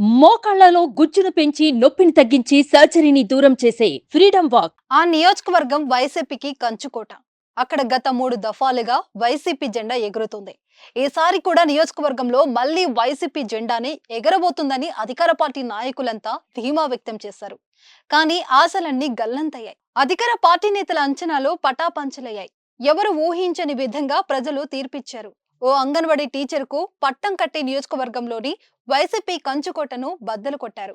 మోకాళ్ళలో గుజ్జును పెంచి నొప్పిని తగ్గించి సర్జరీని దూరం చేసే ఫ్రీడమ్ వాక్. ఆ నియోజకవర్గం వైసీపీకి కంచుకోట. అక్కడ గత మూడు దఫాలుగా వైసీపీ జెండా ఎగురుతుంది. ఈసారి కూడా నియోజకవర్గంలో మళ్ళీ వైసీపీ జెండాని ఎగరబోతుందని అధికార పార్టీ నాయకులంతా ధీమా వ్యక్తం చేశారు. కానీ ఆశలన్నీ గల్లంతయ్యాయి. అధికార పార్టీ నేతల అంచనాలు పటాపంచలయ్యాయి. ఎవరు ఊహించని విధంగా ప్రజలు తీర్పిచ్చారు. ఓ అంగన్వాడీ టీచర్కు పట్టం కట్టి నియోజకవర్గంలోని వైసీపీ కంచుకోటను బద్దలు కొట్టారు.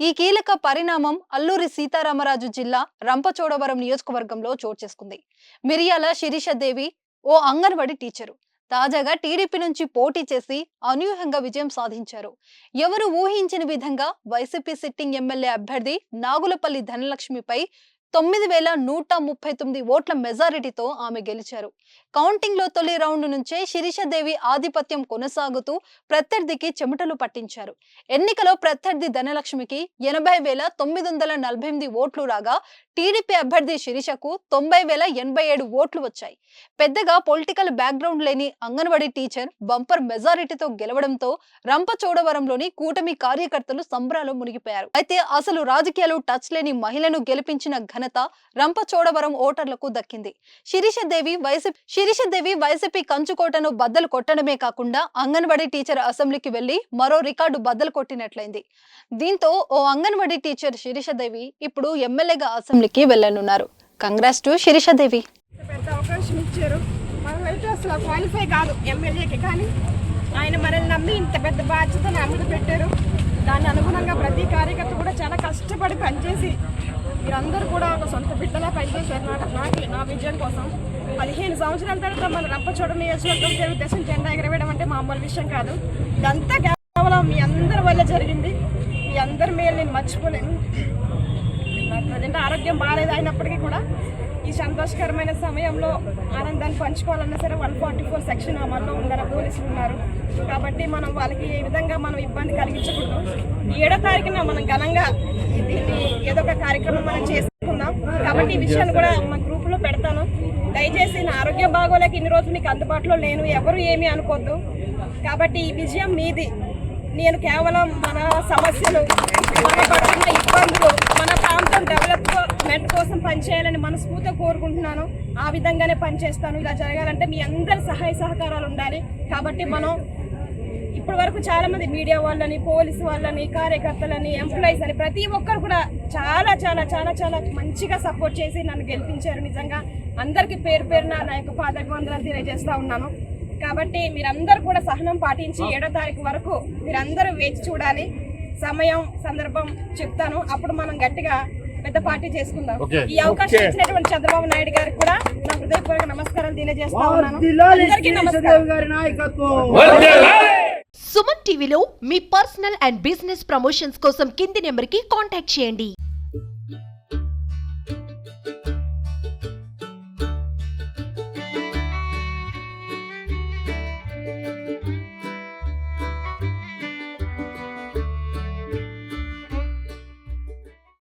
ఈ కీలక పరిణామం అల్లూరి సీతారామరాజు జిల్లా రంపచోడవరం నియోజకవర్గంలో చోటు చేసుకుంది. మిరియాల శిరీషదేవి ఓ అంగన్వాడీ టీచరు. తాజాగా టీడీపీ నుంచి పోటీ చేసి అనూహ్యంగా విజయం సాధించారు. ఎవరు ఊహించిన విధంగా వైసీపీ సిట్టింగ్ ఎమ్మెల్యే అభ్యర్థి నాగులపల్లి ధనలక్ష్మిపై తొమ్మిది వేల నూట ముప్పై తొమ్మిది ఓట్ల మెజారిటీతో ఆమె గెలిచారు. కౌంటింగ్లో తొలి రౌండ్ నుంచే శిరీషదేవి ఆధిపత్యం కొనసాగుతూ ప్రత్యర్థికి చెమటలు పట్టించారు. ఎన్నికలో ప్రత్యర్థి ధనలక్ష్మికి ఎనభై వేల తొమ్మిది వందల నలభై ఎనిమిది ఓట్లు రాగా టీడీపీ అభ్యర్థి శిరీషకు తొంభై వేల ఎనభై ఏడు ఓట్లు వచ్చాయి. పెద్దగా పొలిటికల్ బ్యాక్గ్రౌండ్ లేని అంగన్వాడీ టీచర్ బంపర్ మెజారిటీతో గెలవడంతో రంపచోడవరంలోని కూటమి కార్యకర్తలు సంబరాలు మునిగిపోయారు. అయితే అసలు రాజకీయాలు టచ్ లేని మహిళను గెలిపించిన ఘనత రంపచోడవరం ఓటర్లకు దక్కింది. శిరీషదేవి వైసీపీ శిరీషదేవి వైసీపీ కంచుకోటను బద్దలు కొట్టడమే కాకుండా అంగన్వాడీ టీచర్ అసెంబ్లీకి వెళ్ళి మరో రికార్డు బద్దలు కొట్టినట్లయింది. దీంతో ఓ అంగన్వాడీ టీచర్ శిరీషదేవి ఇప్పుడు ఎమ్మెల్యేగా అసెంబ్లీకి వెళ్ళనున్నారు కంగ్రాస్ టు శిరీషదేవి. పెద్ద అవకాశం ఇచ్చారు. మనమైతే అసలు క్వాలిఫై కాదు ఎమ్మెల్యేకి కానీ ఆయన మనల్ని నమ్మి ఇంత పెద్ద బాధ్యత అమలు పెట్టారు. దాని అనుగుణంగా ప్రతి కార్యకర్త కూడా చాలా కష్టపడి పనిచేసి మీరందరూ కూడా ఒక సొంత బిడ్డలా పనిచేశారు నాకు నాకు నా విజయం కోసం. పదిహేను సంవత్సరాల తర్వాత మన రంపచోడ నియోజకవర్గం తెలుగుదేశం జెండా ఎగరవేయడం అంటే మామూలు విషయం కాదు. ఇదంతా కేవలం మీ అందరి వల్ల జరిగింది. మీ అందరి మేలు నేను మర్చిపోలేను. నాకు ప్రజెంట్ ఆరోగ్యం బాగాలేదు అయినప్పటికీ కూడా ఈ సంతోషకరమైన సమయంలో ఆనందాన్ని పంచుకోవాలన్నా సరే వన్ ఫార్టీ ఫోర్ సెక్షన్ అమల్లో ఉందని పోలీసులు ఉన్నారు. కాబట్టి మనం వాళ్ళకి ఏ విధంగా మనం ఇబ్బంది కలిగించకూడదు. ఏడో తారీఖున మనం ఘనంగా దీన్ని ఏదో ఒక కార్యక్రమం మనం చేసుకుందాం. కాబట్టి ఈ విషయాన్ని కూడా మా గ్రూపులో పెడతాను. దయచేసి నా ఆరోగ్యం బాగోలేక ఇన్ని రోజులు మీకు అందుబాటులో లేను. ఎవరు ఏమీ అనుకోద్దు. కాబట్టి ఈ విజయం మీది. నేను కేవలం మన సమస్యలు మన పడుతున్న ఇబ్బందులు మన ప్రాంతం డెవలప్మెంట్ కోసం పనిచేయాలని మనస్ఫూర్తిగా కోరుకుంటున్నాను. ఆ విధంగానే పనిచేస్తాను. ఇలా జరగాలంటే మీ అందరి సహాయ సహకారాలు ఉండాలి. కాబట్టి మనం ఇప్పటి వరకు చాలా మంది మీడియా వాళ్ళని పోలీసు వాళ్ళని కార్యకర్తలని ఎంప్లాయీస్ అని ప్రతి ఒక్కరు కూడా చాలా చాలా చాలా చాలా మంచిగా సపోర్ట్ చేసి నన్ను గెలిపించారు నిజంగా. అందరికీ పేరు పేరున నా యొక్క పాదవందనాలు తెలియజేస్తా ఉన్నాను. కాబట్టి మీరందరూ కూడా సహనం పాటించి ఏడో తారీఖు వరకు మీరందరూ వేచి చూడాలి. సమయం సందర్భం చెప్తాను. అప్పుడు మనం గట్టిగా పెద్ద పార్టీ చేసుకుందాం. ఈ అవకాశం ఇచ్చినటువంటి చంద్రబాబు నాయుడు గారికి కూడా నా హృదయపూర్వక నమస్కారాలు తెలియజేస్తా ఉన్నాను. అందరికీ నమస్కారం. సుమన్ టీవీలో మీ పర్సనల్ అండ్ బిజినెస్ ప్రమోషన్స్ కోసం కింది నెంబర్కి కాంటాక్ట్ చేయండి.